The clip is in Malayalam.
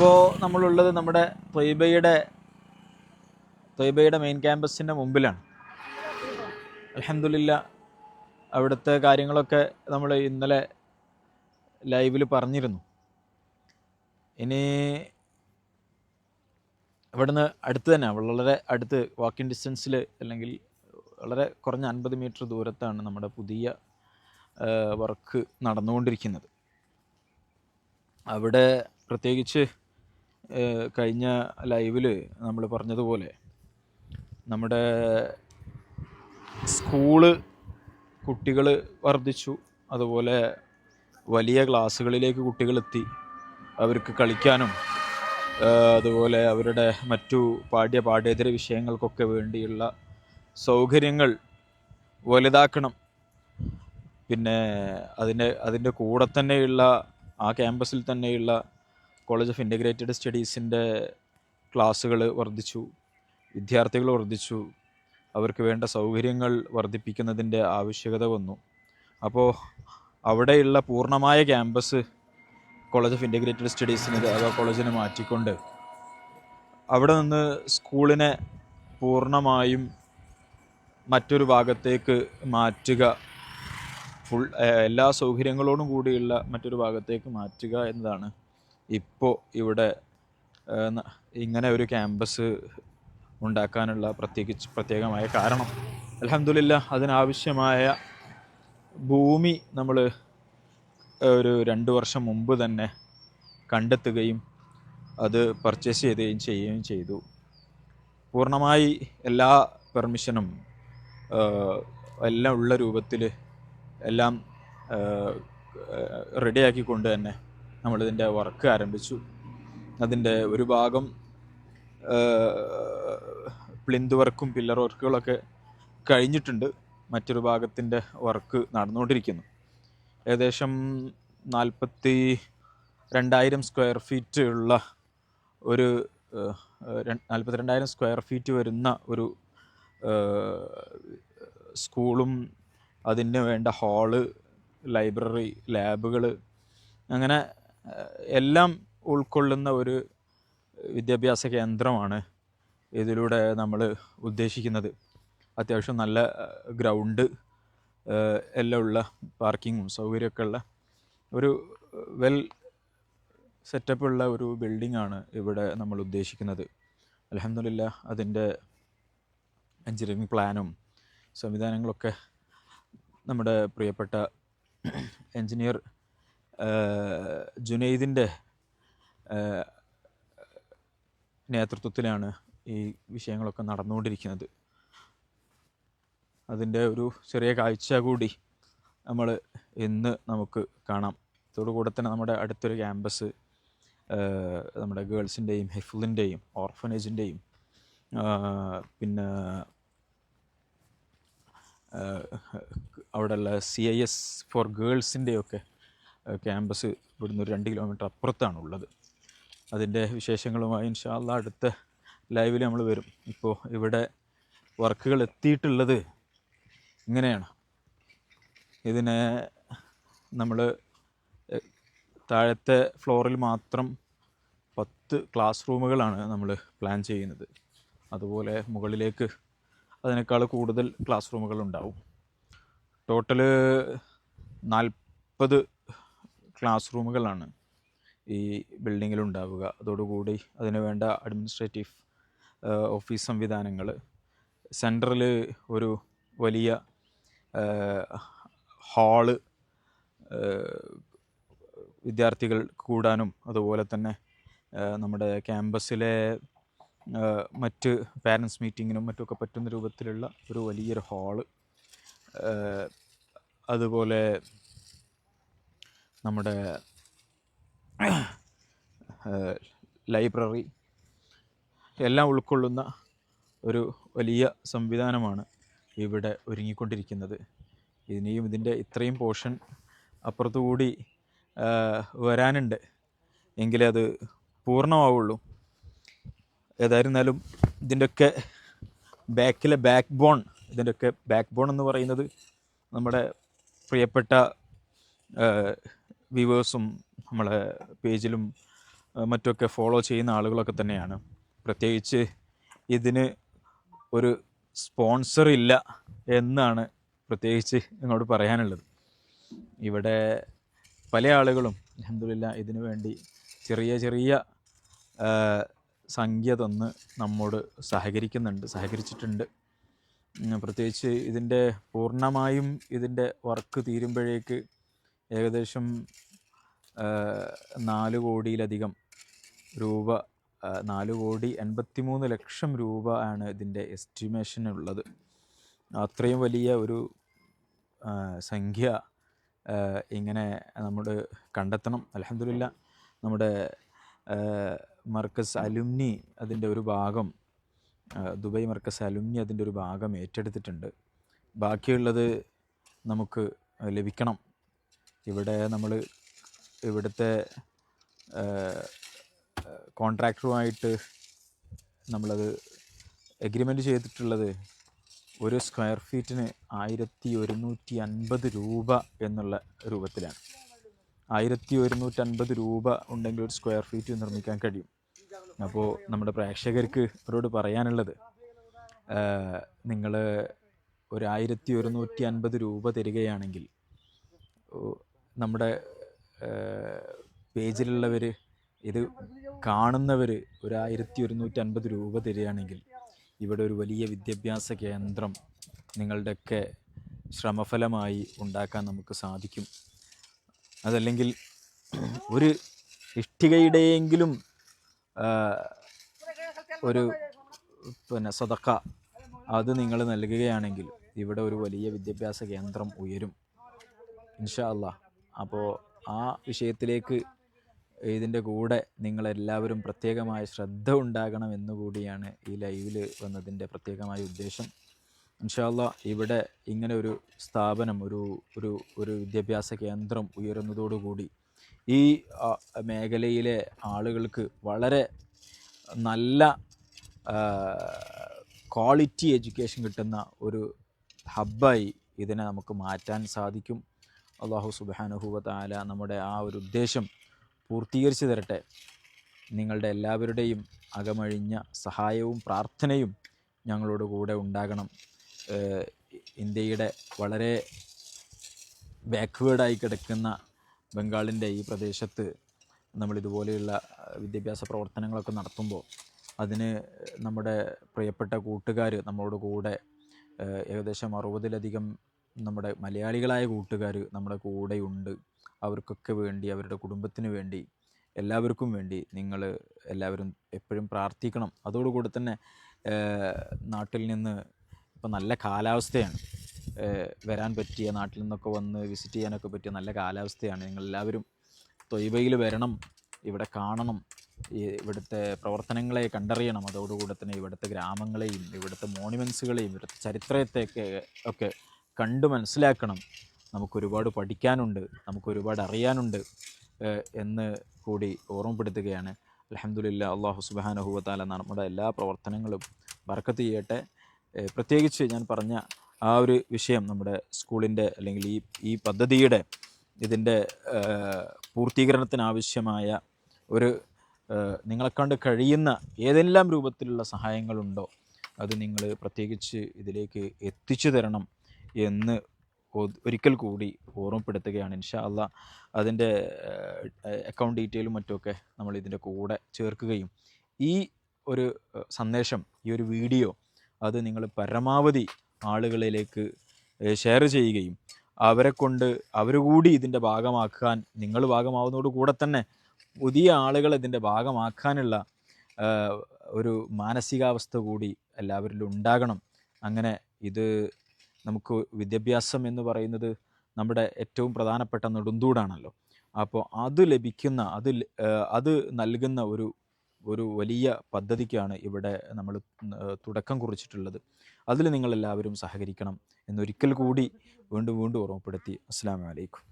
ഇപ്പോൾ നമ്മളുള്ളത് നമ്മുടെ തൊയ്ബയുടെ തൊയ്ബയുടെ മെയിൻ ക്യാമ്പസിന്റെ മുമ്പിലാണ്. അലഹമില്ല അവിടുത്തെ കാര്യങ്ങളൊക്കെ നമ്മൾ ഇന്നലെ ലൈവിൽ പറഞ്ഞിരുന്നു. ഇനി ഇവിടുന്ന് അടുത്ത് തന്നെ വളരെ അടുത്ത് വാക്കിംഗ് ഡിസ്റ്റൻസിൽ അല്ലെങ്കിൽ വളരെ കുറഞ്ഞ അൻപത് മീറ്റർ ദൂരത്താണ് നമ്മുടെ പുതിയ വർക്ക് നടന്നുകൊണ്ടിരിക്കുന്നത്. അവിടെ പ്രത്യേകിച്ച് കഴിഞ്ഞ ലൈവിൽ നമ്മൾ പറഞ്ഞതുപോലെ നമ്മുടെ സ്കൂൾ കുട്ടികൾ വർദ്ധിച്ചു. അതുപോലെ വലിയ ക്ലാസ്സുകളിലേക്ക് കുട്ടികളെത്തി. അവർക്ക് കളിക്കാനും അതുപോലെ അവരുടെ മറ്റു പാഠ്യ പാഠ്യേതര വിഷയങ്ങൾക്കൊക്കെ വേണ്ടിയുള്ള സൗകര്യങ്ങൾ വലുതാക്കണം. പിന്നെ അതിന്റെ അതിന്റെ കൂടെ തന്നെയുള്ള ആ ക്യാമ്പസിൽ തന്നെയുള്ള കോളേജ് ഓഫ് ഇന്റഗ്രേറ്റഡ് സ്റ്റഡീസിന്റെ ക്ലാസ്സുകൾ വർദ്ധിച്ചു വിദ്യാർത്ഥികൾ വർദ്ധിച്ചു അവർക്ക് വേണ്ട സൗകര്യങ്ങൾ വർദ്ധിപ്പിക്കുന്നതിന്റെ ആവശ്യകത വന്നു. അപ്പോൾ അവിടെയുള്ള പൂർണമായ ക്യാമ്പസ് കോളേജ് ഓഫ് ഇന്റഗ്രേറ്റഡ് സ്റ്റഡീസിന് അഥവാ കോളേജിനെ മാറ്റിക്കൊണ്ട് അവിടെ നിന്ന് സ്കൂളിനെ പൂർണമായും മറ്റൊരു ഭാഗത്തേക്ക് മാറ്റുക ഫുൾ എല്ലാ സൗകര്യങ്ങളോടും കൂടിയുള്ള മറ്റൊരു ഭാഗത്തേക്ക് മാറ്റുക എന്നതാണ് ഇപ്പോൾ ഇവിടെ ഇങ്ങനെ ഒരു ക്യാമ്പസ് ഉണ്ടാക്കാനുള്ള പ്രത്യേകിച്ച് പ്രത്യേകമായ കാരണം അലഹമില്ല അതിനാവശ്യമായ ഭൂമി നമ്മൾ ഒരു രണ്ട് വർഷം മുമ്പ് തന്നെ കണ്ടെത്തുകയും അത് പർച്ചേസ് ചെയ്യുകയും ചെയ്യുകയും ചെയ്തു. പൂർണമായി എല്ലാ പെർമിഷനും എല്ലാം ഉള്ള രൂപത്തിൽ എല്ലാം റെഡിയാക്കിക്കൊണ്ട് തന്നെ നമ്മളിതിന്റെ വർക്ക് ആരംഭിച്ചു. അതിന്റെ ഒരു ഭാഗം പ്ലിന്ത് വർക്കും പില്ലർ വർക്കുകളൊക്കെ കഴിഞ്ഞിട്ടുണ്ട്. മറ്റൊരു ഭാഗത്തിന്റെ വർക്ക് നടന്നുകൊണ്ടിരിക്കുന്നു. ഏകദേശം നാൽപ്പത്തി രണ്ടായിരം സ്ക്വയർ ഫീറ്റ് ഉള്ള ഒരു നാൽപ്പത്തി രണ്ടായിരം സ്ക്വയർ ഫീറ്റ് വരുന്ന ഒരു സ്കൂളും അതിന് വേണ്ട ഹാൾ ലൈബ്രറി ലാബുകൾ അങ്ങനെ എല്ലാം ഉൾക്കൊള്ളുന്ന ഒരു വിദ്യാഭ്യാസ കേന്ദ്രമാണ് ഇതിലൂടെ നമ്മൾ ഉദ്ദേശിക്കുന്നത്. അത്യാവശ്യം നല്ല ഗ്രൗണ്ട് എല്ലാം ഉള്ള പാർക്കിങ്ങും സൗകര്യമൊക്കെ ഉള്ള ഒരു വെൽ സെറ്റപ്പ് ഉള്ള ഒരു ബിൽഡിംഗ് ആണ് ഇവിടെ നമ്മൾ ഉദ്ദേശിക്കുന്നത്. അലഹമില്ല അതിന്റെ എഞ്ചിനീയറിംഗ് പ്ലാനും സംവിധാനങ്ങളൊക്കെ നമ്മുടെ പ്രിയപ്പെട്ട എഞ്ചിനീയർ ജുനൈദിന്റെ നേതൃത്വത്തിലാണ് ഈ വിഷയങ്ങളൊക്കെ നടന്നുകൊണ്ടിരിക്കുന്നത്. അതിന്റെ ഒരു ചെറിയ കാഴ്ച കൂടി നമ്മൾ ഇന്ന് നമുക്ക് കാണാം. ഇതോടുകൂടെ തന്നെ നമ്മുടെ അടുത്തൊരു ക്യാമ്പസ് നമ്മുടെ ഗേൾസിന്റെയും ഹെഫിളിന്റെയും ഓർഫനേജിന്റെയും പിന്നെ അവിടെയുള്ള സി ഐ എസ് ഫോർ ഗേൾസിന്റെയൊക്കെ ക്യാമ്പസ് ഇവിടുന്ന് ഒരു രണ്ട് കിലോമീറ്റർ അപ്പുറത്താണ് ഉള്ളത് അതിന്റെ വിശേഷങ്ങളുമായി ഇൻഷാല്ല അടുത്ത ലൈവിൽ നമ്മൾ വരും. ഇപ്പോൾ ഇവിടെ വർക്കുകൾ എത്തിയിട്ടുള്ളത് ഇങ്ങനെയാണ്. ഇതിനെ നമ്മൾ താഴത്തെ ഫ്ലോറിൽ മാത്രം പത്ത് ക്ലാസ് റൂമുകളാണ് നമ്മൾ പ്ലാൻ ചെയ്യുന്നത്. അതുപോലെ മുകളിലേക്ക് അതിനേക്കാൾ കൂടുതൽ ക്ലാസ് റൂമുകൾ ഉണ്ടാവും ടോട്ടൽ നാൽപ്പത് ക്ലാസ് റൂമുകളാണ് ഈ ബിൽഡിങ്ങിൽ ഉണ്ടാവുക അതോടുകൂടി അതിന് വേണ്ട അഡ്മിനിസ്ട്രേറ്റീവ് ഓഫീസ് സംവിധാനങ്ങൾ. സെൻട്രൽ ഒരു വലിയ ഹാൾ വിദ്യാർത്ഥികൾ കൂടാനും അതുപോലെ തന്നെ നമ്മുടെ ക്യാമ്പസിലെ മറ്റ് പാരൻസ് മീറ്റിങ്ങിനും മറ്റുമൊക്കെ പറ്റുന്ന രൂപത്തിലുള്ള ഒരു വലിയൊരു ഹാൾ അതുപോലെ നമ്മുടെ ലൈബ്രറി എല്ലാം ഉൾക്കൊള്ളുന്ന ഒരു വലിയ സംവിധാനമാണ് ഇവിടെ ഒരുങ്ങിക്കൊണ്ടിരിക്കുന്നത്. ഇനിയും ഇതിന്റെ ഇത്രയും പോർഷൻ അപ്പുറത്തുകൂടി വരാനുണ്ട്. എങ്കിലേ അത് പൂർണമാവുള്ളൂ. ഏതായിരുന്നാലും ഇതിന്റെയൊക്കെ ബാക്കിലെ ബാക്ക് ബോൺ ഇതിന്റെയൊക്കെ ബാക്ക് ബോൺ എന്ന് പറയുന്നത് നമ്മുടെ പ്രിയപ്പെട്ട വ്യൂവേഴ്സും നമ്മളെ പേജിലും മറ്റൊക്കെ ഫോളോ ചെയ്യുന്ന ആളുകളൊക്കെ തന്നെയാണ്. പ്രത്യേകിച്ച് ഇതിന് ഒരു സ്പോൺസർ ഇല്ല എന്നാണ് പ്രത്യേകിച്ച് നിങ്ങളോട് പറയാനുള്ളത്. ഇവിടെ പല ആളുകളും അലഹമില്ല ഇതിനു വേണ്ടി ചെറിയ ചെറിയ സംഖ്യ തന്ന് നമ്മോട് സഹകരിക്കുന്നുണ്ട് സഹകരിച്ചിട്ടുണ്ട്. പ്രത്യേകിച്ച് ഇതിന്റെ പൂർണമായും ഇതിന്റെ വർക്ക് തീരുമ്പോഴേക്ക് ഏകദേശം നാല് കോടിയിലധികം രൂപ നാല് കോടി എൺപത്തി മൂന്ന് ലക്ഷം രൂപ ആണ് ഇതിന്റെ എസ്റ്റിമേഷൻ ഉള്ളത് അത്രയും വലിയ ഒരു സംഖ്യ ഇങ്ങനെ നമ്മൾ കണ്ടെത്തണം. അലഹമില്ല നമ്മുടെ മർക്കസ് അലുമിനി അതിന്റെ ഒരു ഭാഗം ദുബൈ മർക്കസ് അലുമിനി അതിന്റെ ഒരു ഭാഗം ഏറ്റെടുത്തിട്ടുണ്ട്. ബാക്കിയുള്ളത് നമുക്ക് ലഭിക്കണം. ഇവിടെ നമ്മൾ ഇവിടുത്തെ കോൺട്രാക്ടറുമായിട്ട് നമ്മളത് എഗ്രിമെന്റ് ചെയ്തിട്ടുള്ളത് ഒരു സ്ക്വയർ ഫീറ്റിന് ആയിരത്തി ഒരുന്നൂറ്റി അൻപത് രൂപ എന്നുള്ള രൂപത്തിലാണ്. ആയിരത്തി ഒരുന്നൂറ്റി അൻപത് രൂപ ഉണ്ടെങ്കിൽ ഒരു സ്ക്വയർ ഫീറ്റ് നിർമ്മിക്കാൻ കഴിയും. അപ്പോൾ നമ്മുടെ പ്രേക്ഷകർക്ക് അവരോട് പറയാനുള്ളത് നിങ്ങൾ ഒരു ആയിരത്തി ഒരുന്നൂറ്റി അൻപത് രൂപ തരികയാണെങ്കിൽ നമ്മുടെ പേജിലുള്ളവർ ഇത് കാണുന്നവർ ഒരു ആയിരത്തി ഒരുന്നൂറ്റി അൻപത് രൂപ തരികയാണെങ്കിൽ ഇവിടെ ഒരു വലിയ വിദ്യാഭ്യാസ കേന്ദ്രം നിങ്ങളുടെയൊക്കെ ശ്രമഫലമായി ഉണ്ടാക്കാൻ നമുക്ക് സാധിക്കും. അതല്ലെങ്കിൽ ഒരു ഇഷ്ടികയുടെയെങ്കിലും ഒരു പിന്നെ സ്വതക്ക അത് നിങ്ങൾ നൽകുകയാണെങ്കിൽ ഇവിടെ ഒരു വലിയ വിദ്യാഭ്യാസ കേന്ദ്രം ഉയരും. ഇൻഷാ അല്ലാ അപ്പോൾ ആ വിഷയത്തിലേക്ക് ഇതിന്റെ കൂടെ നിങ്ങളെല്ലാവരും പ്രത്യേകമായ ശ്രദ്ധ ഉണ്ടാകണം എന്നുകൂടിയാണ് ഈ ലൈവിൽ വന്നതിന്റെ പ്രത്യേകമായ ഉദ്ദേശം. ഇൻഷാല്ല ഇവിടെ ഇങ്ങനെ ഒരു സ്ഥാപനം ഒരു ഒരു ഒരു വിദ്യാഭ്യാസ കേന്ദ്രം ഉയരുന്നതോടുകൂടി ഈ മേഖലയിലെ ആളുകൾക്ക് വളരെ നല്ല ക്വാളിറ്റി എഡ്യൂക്കേഷൻ കിട്ടുന്ന ഒരു ഹബ്ബായി ഇതിനെ നമുക്ക് മാറ്റാൻ സാധിക്കും. അള്ളാഹു സുബാനുഹൂവ താല നമ്മുടെ ആ ഒരു ഉദ്ദേശം പൂർത്തീകരിച്ചു തരട്ടെ. നിങ്ങളുടെ എല്ലാവരുടെയും അകമഴിഞ്ഞ സഹായവും പ്രാർത്ഥനയും ഞങ്ങളോട് കൂടെ ഉണ്ടാകണം. ഇന്ത്യയുടെ വളരെ ബാക്ക്വേർഡായി കിടക്കുന്ന ബംഗാളിന്റെ ഈ പ്രദേശത്ത് അഹ്, വിദ്യാഭ്യാസ പ്രവർത്തനങ്ങളൊക്കെ നടത്തുമ്പോൾ അതിന് നമ്മുടെ പ്രിയപ്പെട്ട കൂട്ടുകാർ നമ്മളോട് കൂടെ ഏകദേശം അറുപതിലധികം നമ്മുടെ മലയാളികളായ കൂട്ടുകാർ നമ്മുടെ കൂടെയുണ്ട്. അവർക്കൊക്കെ വേണ്ടി അവരുടെ കുടുംബത്തിന് വേണ്ടി എല്ലാവർക്കും വേണ്ടി നിങ്ങൾ എല്ലാവരും എപ്പോഴും പ്രാർത്ഥിക്കണം. അതോടുകൂടി തന്നെ നാട്ടിൽ നിന്ന് ഇപ്പം നല്ല കാലാവസ്ഥയാണ്. വരാൻ പറ്റിയ നാട്ടിൽ നിന്നൊക്കെ വന്ന് വിസിറ്റ് ചെയ്യാനൊക്കെ പറ്റിയ നല്ല കാലാവസ്ഥയാണ്. നിങ്ങളെല്ലാവരും തൊയ്ബയിൽ വരണം ഇവിടെ കാണണം ഇവിടുത്തെ പ്രവർത്തനങ്ങളെ കണ്ടറിയണം. അതോടുകൂടെ തന്നെ ഇവിടുത്തെ ഗ്രാമങ്ങളെയും ഇവിടുത്തെ മോണുമെൻസുകളെയും ഇവിടുത്തെ ചരിത്രത്തെയൊക്കെ ഒക്കെ കണ്ടു മനസ്സിലാക്കണം. നമുക്കൊരുപാട് പഠിക്കാനുണ്ട്. നമുക്കൊരുപാട് അറിയാനുണ്ട് എന്ന് കൂടി ഓർമ്മപ്പെടുത്തുകയാണ്. അലഹമുല്ല അള്ളാഹു സുബാനഹുവത്താല നമ്മുടെ എല്ലാ പ്രവർത്തനങ്ങളും ബർക്കത്ത് ചെയ്യട്ടെ. പ്രത്യേകിച്ച് ഞാൻ പറഞ്ഞ ആ ഒരു വിഷയം നമ്മുടെ സ്കൂളിന്റെ അല്ലെങ്കിൽ ഈ ഈ പദ്ധതിയുടെ ഇതിന്റെ പൂർത്തീകരണത്തിനാവശ്യമായ ഒരു നിങ്ങളെക്കൊണ്ട് കഴിയുന്ന ഏതെല്ലാം രൂപത്തിലുള്ള സഹായങ്ങളുണ്ടോ അത് നിങ്ങൾ പ്രത്യേകിച്ച് ഇതിലേക്ക് എത്തിച്ചു തരണം എന്ന് ഒരിക്കൽ കൂടി ഓർമ്മപ്പെടുത്തുകയാണ്. ഇൻഷാ അള്ളാ അതിന്റെ അക്കൗണ്ട് ഡീറ്റെയിലും മറ്റുമൊക്കെ നമ്മൾ ഇതിന്റെ കൂടെ ചേർക്കുകയും ഈ ഒരു സന്ദേശം ഈ ഒരു വീഡിയോ അത് നിങ്ങൾ പരമാവധി ആളുകളിലേക്ക് ഷെയർ ചെയ്യുകയും അവരെ കൊണ്ട് അവർ കൂടി ഇതിന്റെ ഭാഗമാക്കാൻ നിങ്ങൾ ഭാഗമാവുന്നതോട് കൂടെ തന്നെ പുതിയ ആളുകൾ ഇതിന്റെ ഭാഗമാക്കാനുള്ള ഒരു മാനസികാവസ്ഥ കൂടി എല്ലാവരിലും ഉണ്ടാകണം. അങ്ങനെ ഇത് നമുക്ക് വിദ്യാഭ്യാസം എന്ന് പറയുന്നത് നമ്മുടെ ഏറ്റവും പ്രധാനപ്പെട്ട നെടുന്തൂടാണല്ലോ അപ്പോൾ അത് ലഭിക്കുന്ന അത് അത് നൽകുന്ന ഒരു ഒരു വലിയ പദ്ധതിക്കാണ് ഇവിടെ നമ്മൾ തുടക്കം കുറിച്ചിട്ടുള്ളത്. അതിൽ നിങ്ങളെല്ലാവരും സഹകരിക്കണം എന്നൊരിക്കൽ കൂടി വീണ്ടും വീണ്ടും ഓർമ്മപ്പെടുത്തി. അസ്സാം വലൈക്കും